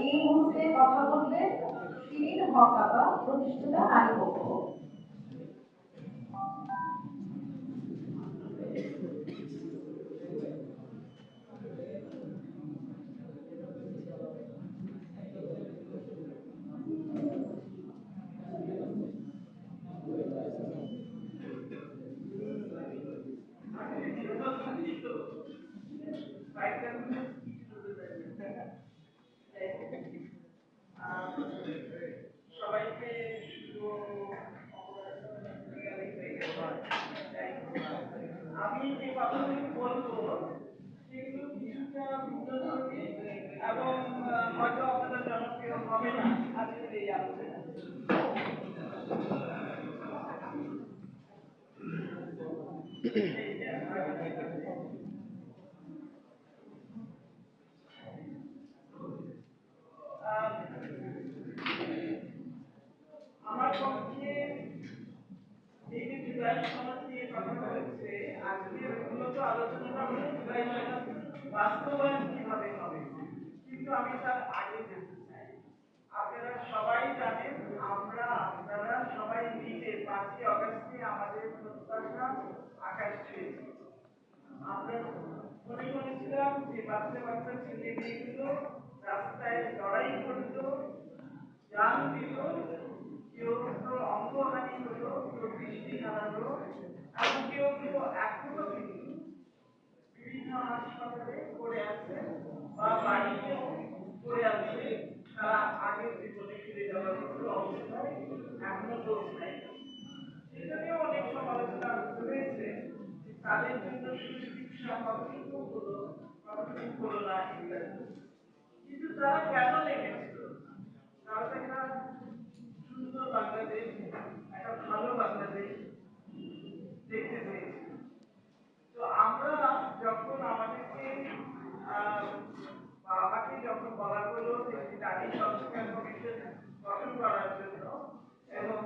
এই মুহূর্তে কথা বলবে শিরিন হক আপা প্রতিষ্ঠাতা নারী পক্ষ আমি যে কথাগুলি বলব, সেগুলো কিছুটা ভিন্নধর্মী এবং হয়তো আপনাদের জনপ্রিয় হবে না। আজকের এই আমার পক্ষে সমাজ নিয়ে কথা হচ্ছে আজকে মূলত আলোচনাটা হলো জুলাই সমাজ বাস্তবায়ন কীভাবে হবে? কিন্তু আমি তার আগে যেতে চাই। আপনারা সবাই জানেন, আমরা, আপনারা সবাই মিলে পাঁচই অগস্টে আমাদের প্রত্যাশা আকাশ ছুঁয়েছি। আমরা মনে করেছিলাম যে বাচ্চা বাচ্চা ছেলে মেয়েগুলো রাস্তায় লড়াই করতো জান দিল, কেউ কেউ অঙ্গহানি হলো, কেউ বৃষ্টি হারালো এবং কেউ কেউ এখনও বিভিন্ন হাসপাতালে পড়ে আছে বা বাড়িতেও পড়ে আছে, তারা আগের জীবনে ফিরে যাওয়ার কোনো অবস্থায় এখনও পৌঁছায় সেটা নিয়েও অনেক সমালোচনা রয়েছে তাদের জন্য সুচিকিৎসা কতটুকু হলো কতটুকু হলো না কিন্তু তারা কেন লেগেছিল তারা একটা সুন্দর বাংলাদেশ, একটা ভালো বাংলাদেশ দেখতে চেয়েছিল তো আমরা যখন আমাদেরকে আহ, বা আমাকে যখন বলা হলো যে নারী সংস্কার কমিশন গঠন করার জন্য এবং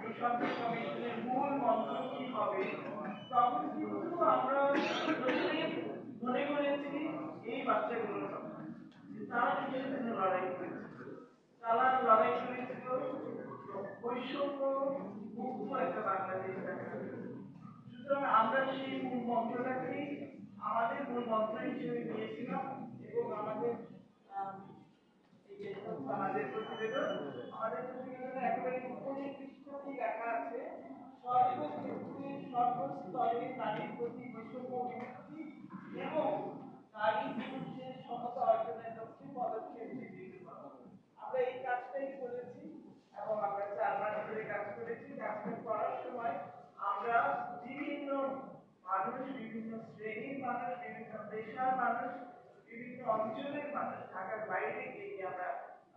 এই সংস্কার কমিশনের মূল মন্ত্র কি হবে, তখন কিন্তু আমরা মনে করেছি এই বাচ্চাগুলোর কথা। তারা কিসের জন্য লড়াই করেছিল। তারা লড়াই করেছিল বৈষম্য মুক্ত একটা বাংলাদেশ সুতরাং আমরা সেই মূল মন্ত্রটাকেই আমাদের মূল মন্ত্র হিসেবে এবং আমাদের আহ, এই যে আমাদের লেখা আছে। নারীর প্রতি বৈষম্য বিমুক্তি এবং নারী পুরুষের অর্জনের পদক্ষেপ আমরা এই কাজটাই করেছি এবং আমরা চার মাস কাজ করেছি। কাজটা করার সময় আমরা বিভিন্ন মানুষ, বিভিন্ন শ্রেণির মানুষ, বিভিন্ন পেশার মানুষ, বিভিন্ন অঞ্চলের মানুষ ঢাকার বাইরে গিয়ে আমরা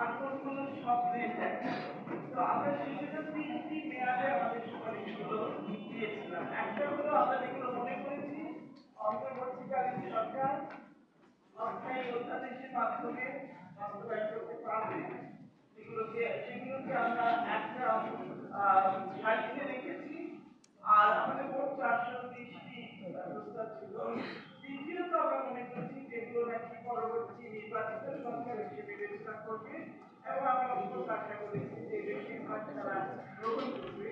আর কোনগুলো স্বপ্নের দেখা তো আমরা সেগুলো তিনটি মেয়াদে আমাদের সুপারিশগুলো দিয়েছিলাম। একটা হলো আমরা যেগুলো মনে করেছি, অন্তর্বর্তীকালীন সরকার অস্থায়ী অধ্যাদেশের মাধ্যমে বাস্তবায়ন করতে পারবে। সেগুলোকে সেগুলোকে আমরা একটা সারিতে রেখেছি আর আমাদের মোট চারশো তিরিশটি প্রস্তাব ছিল। দ্বিতীয়ত আমরা মনে করছি যেগুলো নাকি পরবর্তী নির্বাচিত সরকার হিসেবে বিবেচনা করবে এবং আমি অবশ্য আশা করেছি যে বেশিরভাগ তারা গ্রহণ করবে।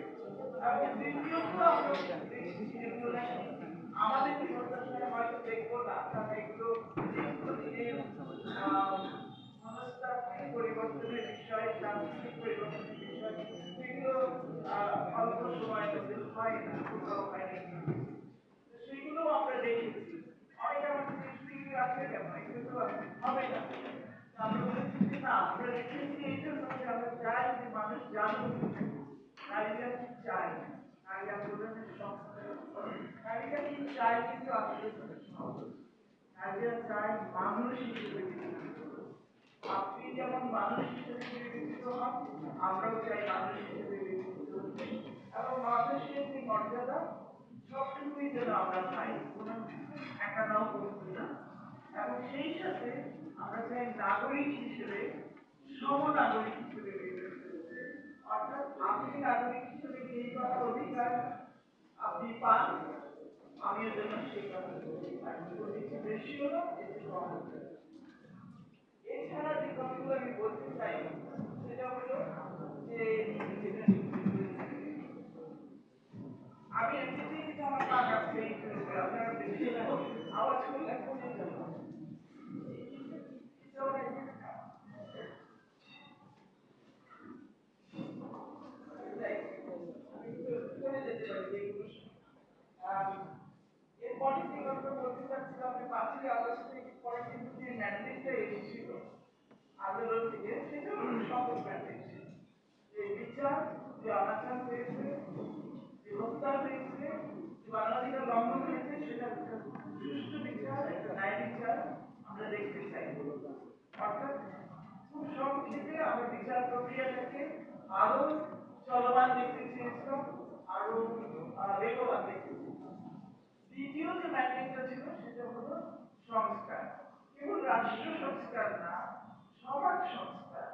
এবং তৃতীয়ত আমরা দেখছি যেগুলো নাকি আমাদের প্রত্যাশায় হয়তো দেখব না, কারণ এগুলো দীর্ঘদিনের মনস্তাত্ত্বিক পরিবর্তনের বিষয়, সাংস্কৃতিক পরিবর্তনের বিষয় সেগুলো অল্প হয় না সেগুলো আমরা দেখেছি হবে না আমরা যে আমরা চাই যে মানুষ নারীরা চায় কিন্তু নারীরা চায় মানুষ আপনি যেমন মানুষ হিসেবে আমরাও চাই মানুষ হিসেবে এবং মানুষের যে মর্যাদা সবটুকুই যেন আমরা পাই কোনো একানাও করছি না এবং সেই সাথে আমরা চাই নাগরিক হিসেবে সমনাগরিক হিসেবে অর্থাৎ আপনি নাগরিক হিসেবে যেই কথা অধিকার আপনি পান আমিও যেন সেই কথা বেশি হলো এছাড়া যে কথাগুলো আমি বলতে চাই, সেটা হলো যে আমি এমনিতেই কিন্তু আমার পা কাঁপছে এই জন্য আপনারা বেশি আওয়াজ করলে ফোনে যাব ফোনে যেতে পারি যেগুলো আহ, এরপরে যে কথা বলতে চাচ্ছিলাম যে পাঁচই আগস্টের পরে কিন্তু যে ম্যান্ডেটটা এসেছিল আন্দোলন থেকে সেটা হলো শপথ ম্যান্ডেট যে বিচার যে অনাচার হয়েছে যে হত্যা হয়েছে যে মানবাধিকার লঙ্ঘন হয়েছে সেটা একটা সুষ্ঠু বিচার একটা ন্যায় বিচার আমরা দেখতে চাই। অর্থাৎ খুব সংক্ষেপে আমরা বিচার প্রক্রিয়াটাকে আরও চলমান দেখতে চেয়েছিলাম আরও বেগবান দেখতে দ্বিতীয় যে ম্যান্ডেটটা ছিল, সেটা হলো সংস্কার। কেবল রাষ্ট্র সংস্কার না, সমাজ সংস্কার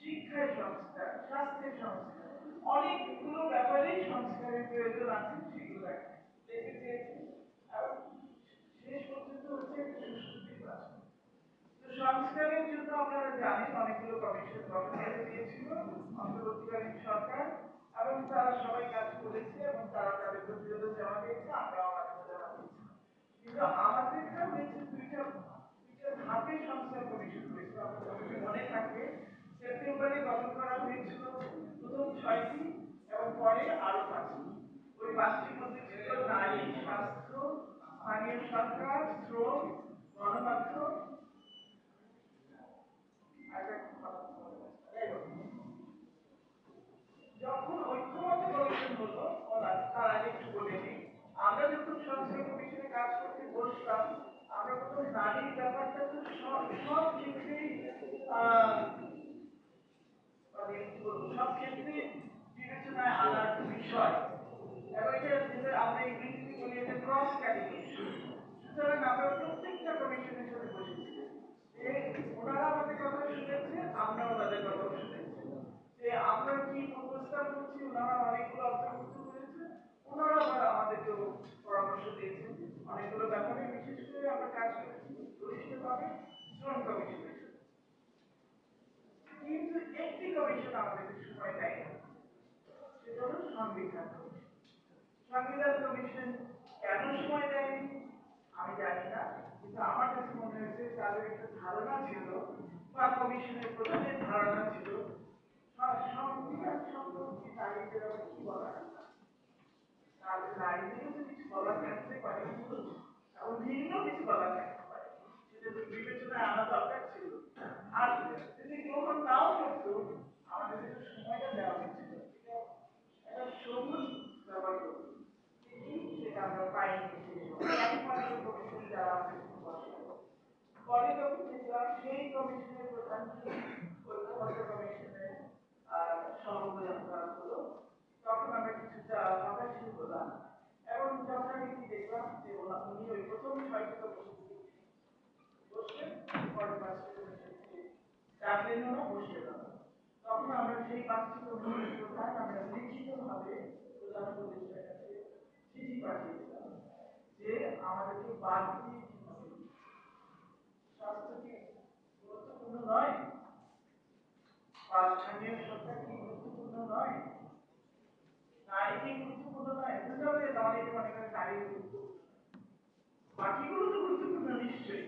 শিক্ষায় সংস্কার, স্বাস্থ্যের সংস্কার, অনেকগুলো ব্যাপারেই সংস্কারের প্রয়োজন আছে, সেগুলো দেখতে চেয়েছি এবং শেষ পর্যন্ত হচ্ছে একটা সংস্কারের জন্য আপনারা জানেন অনেকগুলো কমিশন গঠন করে দিয়েছিল, অন্তর্বর্তীকালীন সরকার, এবং তারা সবাই কাজ করেছে এবং তারা তাদের প্রতিবেদন জমা দিয়েছে, আমরাও আমাদের জমা কিন্তু আমাদেরটা হয়েছে দুইটা দুইটা ধাপে সংস্কার কমিশন হয়েছিল আপনাদের মনে থাকে সেপ্টেম্বরে গঠন করা হয়েছিল প্রথম ছয়টি এবং পরে আরও পাঁচটি। ওই পাঁচটির মধ্যে ছিল নারী স্বাস্থ্য, স্থানীয় সরকার, শ্রম, গণমাধ্যম যখন ঐক্যমত কমিশন হলো তার আগে একটু বলে দিই, আমরা যখন সংস্কার কমিশনে কাজ করতে বসলাম, আমরা প্রথম নারীর ব্যাপারটা তো সব সব ক্ষেত্রেই আহ, মানে কি বলব, সব ক্ষেত্রে বিবেচনায় আনার বিষয় এবং এটা যেটা আমরা ইংরেজিতে বলি এটা ক্রস ক্যাটেগরি সুতরাং আমরা প্রত্যেকটা কমিশনের সাথে বসেছি যে ওনারা আমাদের কথা শুনেছে আমরা ওনাদের কথা শুনেছি যে আমরা কি প্রস্তাব করছি ওনারা আবার পরামর্শ দিয়েছেন। ব্যাপারে বিশেষ করে আমরা শ্রম কিন্তু একটি সময় দেয় না। সেটা হলো সংবিধান সংবিধান কমিশন কেন সময় দেয়নি? আমি জানি না, কিন্তু আমার কাছে মনে হয়েছে তাদের একটা ধারণা ছিল, বা কমিশনের প্রধানের ধারণা ছিল পারে কমিশন সেই কমিশনের প্রধান ঐক্যবদ্ধ কমিশনের তখন আমরা কিছুটা হতাশই হলাম এবং যথারীতি দেখলাম ওই প্রথম ছয়টি কমিশন বসলেন তখন আমরা সেই পাঁচটি প্রধান আমরা লিখিতভাবে প্রধান চিঠি পাঠিয়েছিলাম যে আমাদেরকে বাদ দিয়ে কি হবে? স্বাস্থ্য কি গুরুত্বপূর্ণ নয় বা স্থানীয় কি গুরুত্বপূর্ণ নয়? নারী গুরুত্বপূর্ণ নয় বুঝতে হবে এটা মনে করেন নারী গুরুত্বপূর্ণ। বাকিগুলো তো গুরুত্বপূর্ণ নিশ্চয়ই।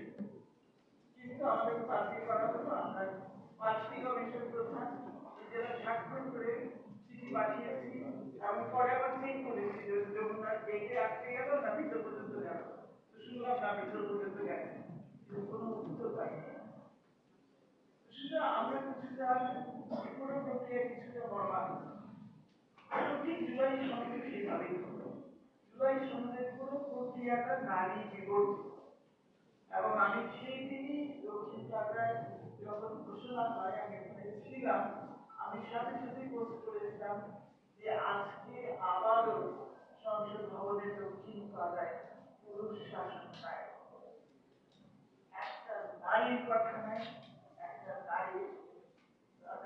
কিন্তু আমাদেরকে বাতিল করা হলো আমরা পাঁচটি কমিশন প্রধান, নিজেরা স্বাক্ষর করে চিঠি পাঠিয়েছি এবং পরে আবার ঠিক করেছি যে যমুনা গেটে আটকে গেল, না ভিতর পর্যন্ত গেল। শুনলাম না ভিতর পর্যন্ত কিন্তু কোনো উত্তর পাইনি। আমরা কিছুটা বিবর্তিত এবং আমি সাথে সাথে পোস্ট করেছিলাম যে আজকে আবারও সংসদ ভবনের দক্ষিণ পাড়ায় পুরুষ শাসন একটা নারীর কথা নাই কোনো নারী সংগঠনকে রাখা হয় নারী কমিশন দূরের কথা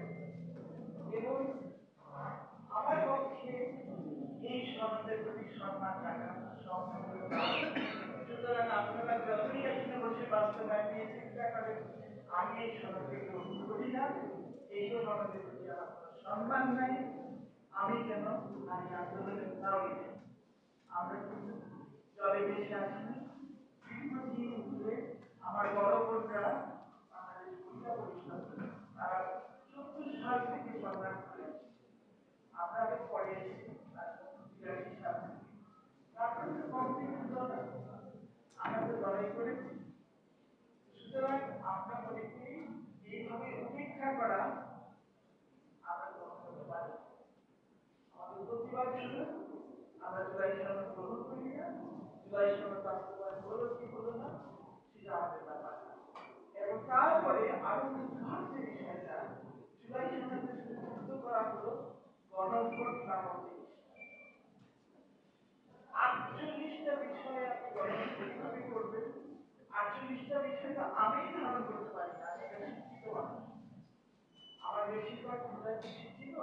আমি এই এই আমি আমরা কিন্তু জলে ধরে আমার বড় বোনরা থেকে সংগ্রাম আগে পরে এসেছি বিরাশি সাল থেকে। তারপরে তো কমপ্লিট হলো না আমরা তো লড়াই করেছি সুতরাং আমরা মনে করি এইভাবে উপেক্ষা করা আমরা গ্রহণ করতে পারি না। আমাদের প্রতিবাদ শুরু আমরা জুলাই সনদ গ্রহণ করি না জুলাই সনদ বাস্তবায়ন হলো কি হলো না সেটা আমাদের ব্যাপার না। এবং তারপরে আরও দুর্ভাগ্য যে বিষয়টা জুলাই সনদে যুক্ত করা হলো গণভোট নামক জিনিস আটচল্লিশটা বিষয়ে আপনি গণভোট কীভাবে করবেন আটচল্লিশটা বিষয় তো আমি ধারণ করতে পারি না আমি একটা শিক্ষিত মানুষ আমার বেশিরভাগ ঘোরা কি শিক্ষিত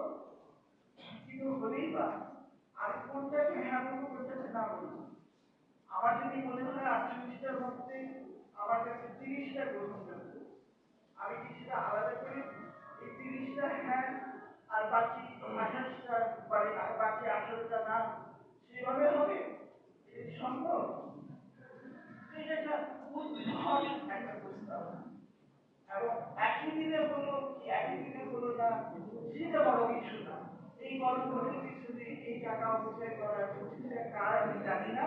শিক্ষিত হলেই বা আমি কোনটাকে হ্যাঁ বলব কোনটাকে না বলব আমার যদি মনে হয় আটচল্লিশটার মধ্যে আমার কাছে তিরিশটা গ্রহণযোগ্য আমি কি সেটা আলাদা করে এই তিরিশটা হ্যাঁ আর বাকি আঠাশটা মানে বাকি আঠারোটা না সেভাবে হবে? এটা সম্ভব? এটা একটা উদ্ভট একটা প্রস্তাব। এবং একই দিনে হলো কি একই দিনে হলো না সেটা বড় কিছু না। এই গল্পের পিছনে এই টাকা অপচয় করার পিছনে কার আমি জানি না।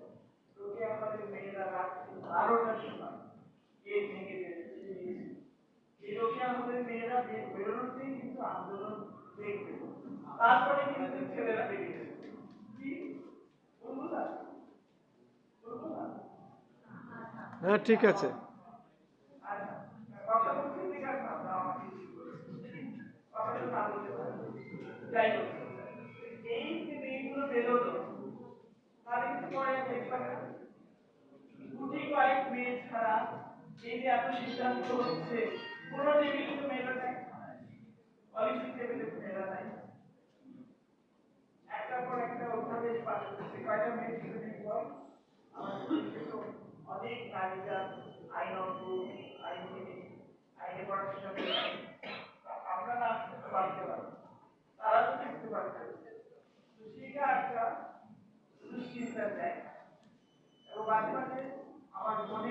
আমাদের মেয়েরা রাত্রি বারোটার সময় গেট ভেঙে আমাদের মেয়েরা বের বেরোনোতেই কিন্তু আন্দোলন দেখবে। তারপরে কিন্তু ছেলেরা বেরিয়েছে কি? বলব না? বলব না? হ্যাঁ ঠিক আছে। কথা বলতে ঠিক আছে, আপনারা আমাকে ঠিক কথাটা বলতে পারেন। যাই হোক, এই যে মেয়েগুলো বেরোলো, তাদের কিন্তু পরে আর দেখবেন না। গুটি কয়েক মেয়ে ছাড়া এই যে এত সিদ্ধান্ত হচ্ছে, কোন টেবিলে তো মেয়েরা নাই। অলিম্পিক টেবিলে তো মেয়েরা নাই। একটার পর একটা অধ্যাদেশ পাশ করছে কয়টা মেয়ে ছিল তো অনেক নারীরা আইনজ্ঞ, আইনজীবী, আইনে পড়াশোনা করে আমরা না থাকতে পারতে পারি তারা তো থাকতে পারছে তো সেটা একটা দুশ্চিন্তার জায়গা এবং মাঝে মাঝে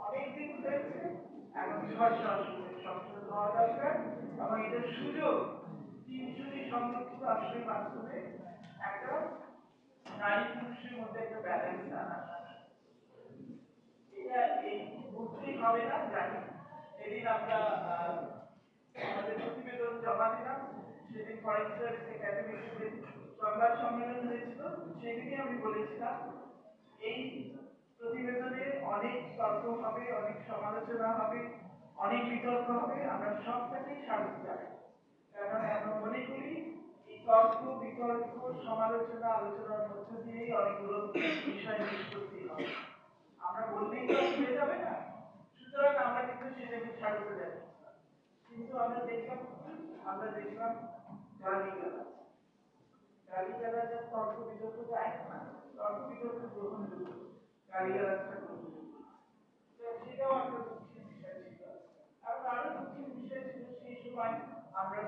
অনেক দিন হয়েছে এখন আসনের সংসদ হওয়া দরকার এবং এটার সুযোগ তিনশোটি সংরক্ষিত আসনের নারী একটা এই বুঝতেই হবে না জানি সেদিন আমরা আমাদের জমা দিলাম সেদিন ফরেন সার্ভিস সংবাদ সম্মেলন হয়েছিল সেদিনই আমি বলেছিলাম এই প্রতিবেদনে অনেক তর্ক হবে, অনেক সমালোচনা হবে, অনেক বিতর্ক হবে, আমরা সবটাকেই স্বাগত জানাই। কারণ আমরা মনে করি এই তর্ক, বিতর্ক, সমালোচনা, আলোচনার মধ্য দিয়েই অনেকগুলো বিষয় নিষ্পত্তি হবে আমরা বললেই তো হয়ে যাবে না। সুতরাং আমরা কিন্তু সেটাকে স্বাগত জানাই। কিন্তু আমরা দেখলাম আমরা দেখলাম গালি গালাজ গালি গালাজের তর্ক বিতর্ক এক না তর্ক বিতর্ক গ্রহণযোগ্য। আমরা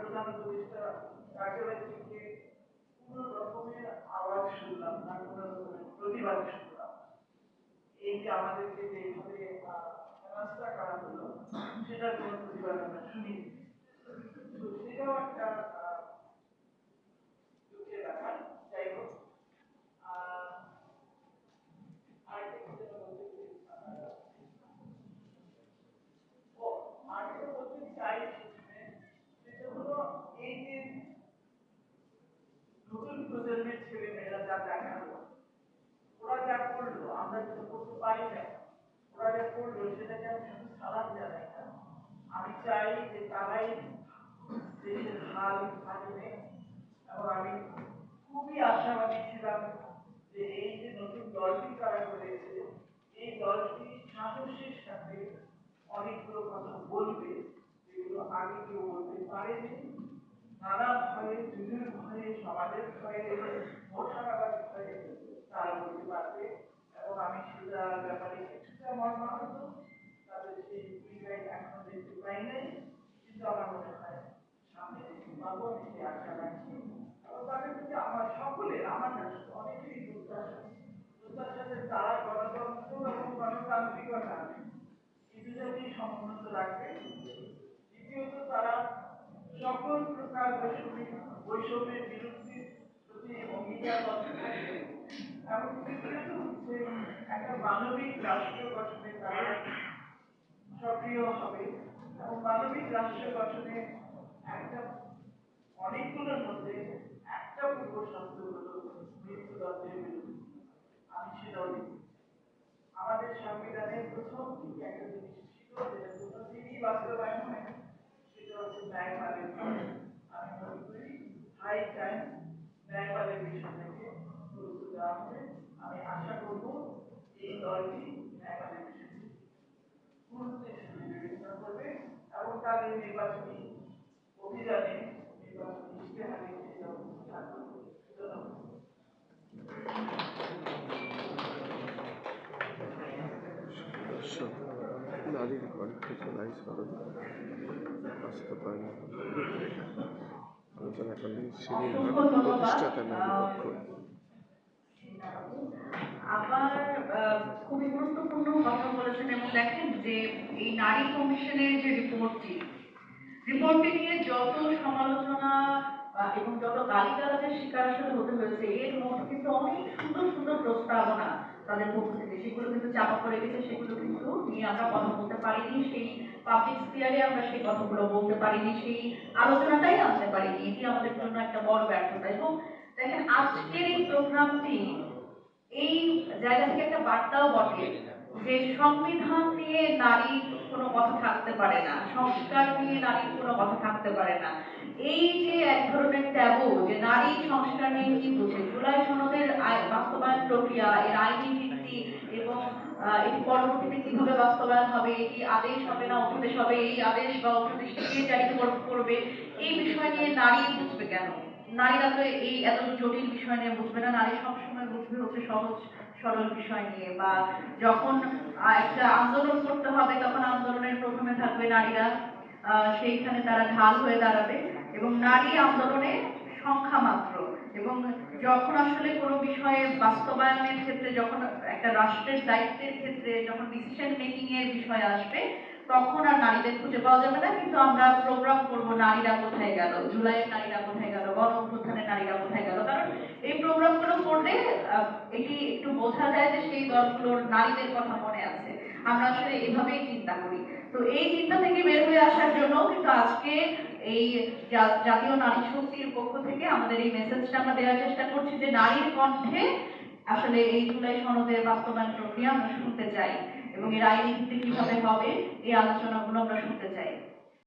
কোনো রকমের আওয়াজ শুনলাম না, কোনো প্রতিবাদ শুনলাম এই যে আমাদেরকে এইভাবে করা হলো, সেটার কোনো প্রতিবাদ আমরা শুনিনি। তো সেটাও একটা আহ, দুঃখের ব্যাপার যাই হোক আহ, আরেকটা কি যেন বলতে চাই, আহ, ও আরেকটা বলতে চাই সেখানে, সেটা হলো এই যে নতুন প্রজন্মের ছেলে মেয়েরা যা দেখাল ওরা যা করল আমরা যেটা করতে পারি না ওরা যা করল সেটাকে আমি শুধু সালাম জানাই না আমি চাই যে তারাই দেশের হাল থাকবে এবং আমি খুবই আশাবাদী ছিলাম যে এই যে নতুন দলটি তারা করেছে, এই দলটি সাহসের সাথে অনেকগুলো কথা বলবে, যেগুলো আগে কেউ বলতে পারেনি। নানা ভয়ে যুগের ভয়ে, সমাজের ভয়ে ভোটাগাবার ভয়ে তারা বলতে পারবে। এবং আমি সেটার ব্যাপারে কিছুটা মর্মাহত। তাদের সেই ভূমিকায় এখনও দেখতে পাই নাই। কিন্তু আমার মনে হয় সামনে দেখতে পাবো আমি সেই আশা রাখছি তাদের প্রতি আমার সকলের আমার না অনেকেরই প্রত্যাশা প্রত্যাশাতে তারা গণতন্ত্র এবং গণতান্ত্রিকতা এই দুটাকেই সমুন্নত দ্বিতীয়ত তারা সকল প্রকার বৈষম্য, বৈষম্যের বিরুদ্ধে প্রতি অঙ্গীকারবদ্ধ থাকবে এবং তৃতীয়ত হচ্ছে একটা মানবিক রাষ্ট্র গঠনে তারা সক্রিয় হবে। এবং মানবিক রাষ্ট্র গঠনে একটা অনেকগুলোর মধ্যে আমাদের সংবিধানের প্রথম করি হাই টাইম ন্যায়পালের গুরুত্ব দেওয়া হবে। আমি আশা করব এই দলটি ন্যায়পালের বিষয়টি গুরুত্বের সাথে বিবেচনা নির্বাচনী অভিযানে নির্বাচনী ইশতেহারে নারীর কণ্ঠে স্মরণ আলোচনা করলেন প্রতিষ্ঠাতা নারী পক্ষ আবার খুবই গুরুত্বপূর্ণ কথা বলেছেন এবং দেখেন যে এই নারী কমিশনের যে রিপোর্টটি রিপোর্টটি নিয়ে যত সমালোচনা এবং যত গালিগালাজের শিকার আসলে হতে হয়েছে, এর মধ্যে কিন্তু অনেক সুন্দর সুন্দর প্রস্তাবনা তাদের পক্ষ থেকে। সেগুলো কিন্তু চাপা পড়ে গেছে, সেগুলো কিন্তু নিয়ে আমরা কথা বলতে পারিনি, সেই পাবলিক স্পিয়ারে আমরা সেই কথাগুলো বলতে পারিনি, সেই আলোচনাটাই আনতে পারিনি। এটি আমাদের জন্য একটা বড় ব্যর্থতা। এবং দেখেন, আজকের এই প্রোগ্রামটি এই জায়গা থেকে একটা বার্তাও বটে যে সংবিধান নিয়ে নারী কোনো কথা থাকতে পারে না। সংস্কার নিয়ে নারীর কোনো কথা থাকতে পারে না। এই যে এক ধরনের ট্যাবু যে নারী সংস্কার নিয়ে কি বুঝে জুলাই সনদের বাস্তবায়ন প্রক্রিয়া, এর আইনি ভিত্তি এবং এটি পরবর্তীতে কীভাবে বাস্তবায়ন হবে? এটি আদেশ হবে না অধ্যাদেশ হবে? এই আদেশ বা অধ্যাদেশটি কে জারি করবে? এই বিষয় নিয়ে নারী বুঝবে কেন? নারীরা তো এই এত জটিল বিষয় নিয়ে বুঝবে না। নারী সবসময় বুঝবে হচ্ছে সহজ সরল বিষয় নিয়ে বা যখন একটা আন্দোলন করতে হবে, তখন আন্দোলনের প্রথমে থাকবে নারীরা। সেইখানে তারা ঢাল হয়ে দাঁড়াবে এবং নারী আন্দোলনে সংখ্যা মাত্র এবং যখন আসলে কোনো বিষয়ে বাস্তবায়নের ক্ষেত্রে, যখন একটা রাষ্ট্রের দায়িত্বের ক্ষেত্রে যখন ডিসিশন মেকিং এর বিষয় আসবে, তখন আর নারীদের খুঁজে পাওয়া যাবে না। কিন্তু আমরা প্রোগ্রাম করব, নারীরা কোথায় গেল? জুলাইয়ের নারীরা কোথায় গেল? গণ নারীরা কোথায় এই প্রোগ্রামগুলো করলে এটি একটু বোঝা যায় যে সেই দলগুলোর নারীদের কথা মনে আছে। আমরা আসলে এভাবেই চিন্তা করি। তো এই চিন্তা থেকে বের হয়ে আসার জন্য কিন্তু আজকে এই জাতীয় নারী শক্তির পক্ষ থেকে আমাদের এই মেসেজটা আমরা দেওয়ার চেষ্টা করছি যে নারীর কণ্ঠে আসলে এই জুলাই সনদের বাস্তবায়ন প্রক্রিয়া আমরা শুনতে চাই এবং এর আইনি ভিত্তি কীভাবে হবে, এই আলোচনাগুলো আমরা শুনতে চাই।